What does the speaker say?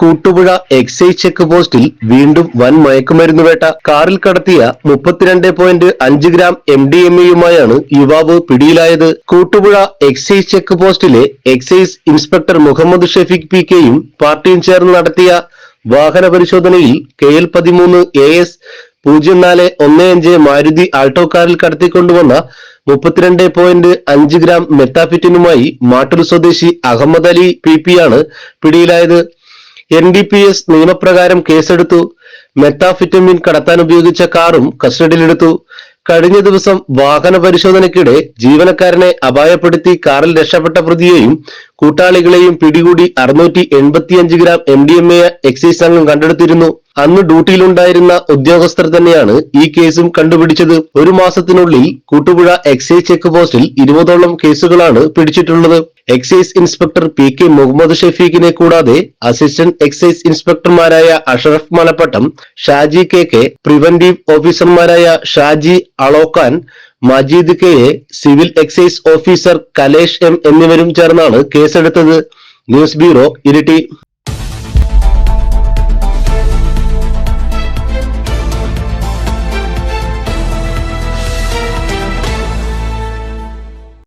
Koottupuzha excise check പോസ്റ്റിൽ വീണ്ടും വൻ മയക്കുമരുന്ന് വേട്ട. കാറിൽ കടത്തിയ മുപ്പത്തിരണ്ട് പോയിന്റ് അഞ്ച് ഗ്രാം എം ഡി എം എയുമായാണ് യുവാവ് പിടിയിലായത്. Koottupuzha excise check പോസ്റ്റിലെ excise inspector Muhammad Shefeeq P കെയും പാർട്ടിയും ചേർന്ന് നടത്തിയ വാഹന പരിശോധനയിൽ കെ എൽ പതിമൂന്ന് എ എസ് പൂജ്യം നാല് ഒന്ന് അഞ്ച് മാരുതി ആൾട്ടോ കാറിൽ കടത്തിക്കൊണ്ടുവന്ന മുപ്പത്തിരണ്ട് പോയിന്റ് അഞ്ച് ഗ്രാം മെത്താഫിറ്റിനുമായി മാട്ടൂർ സ്വദേശി അഹമ്മദ് അലി പി പി ആണ് പിടിയിലായത്. എൻ ഡി പി എസ് നിയമപ്രകാരം കേസെടുത്തു. മെത്താഫിറ്റമിൻ കടത്താൻ ഉപയോഗിച്ച കാറും കസ്റ്റഡിയിലെടുത്തു. കഴിഞ്ഞ ദിവസം വാഹന പരിശോധനയ്ക്കിടെ ജീവനക്കാരനെ അപായപ്പെടുത്തി കാറിൽ രക്ഷപ്പെട്ട പ്രതിയെയും കൂട്ടാളികളെയും പിടികൂടി അറുന്നൂറ്റി എൺപത്തിയഞ്ച് gram M D M A excise സംഘം കണ്ടെടുത്തിരുന്നു. അന്ന് ഡ്യൂട്ടിയിലുണ്ടായിരുന്ന ഉദ്യോഗസ്ഥർ തന്നെയാണ് ഈ കേസും കണ്ടുപിടിച്ചത്. ഒരു മാസത്തിനുള്ളിൽ കൂട്ടുപുഴ എക്സൈസ് ചെക്ക് പോസ്റ്റിൽ ഇരുപതോളം കേസുകളാണ് പിടിച്ചിട്ടുള്ളത്. Excise inspector P K Muhammad ഷെഫീഖിനെ കൂടാതെ assistant excise ഇൻസ്പെക്ടർമാരായ Ashraf Malappattam Shaji K K preventive ഓഫീസർമാരായ Shaji Alokkan Majeed K A civil excise officer Kalesh M എന്നിവരും ചേർന്നാണ് കേസെടുത്തത്. News bureau Iritty.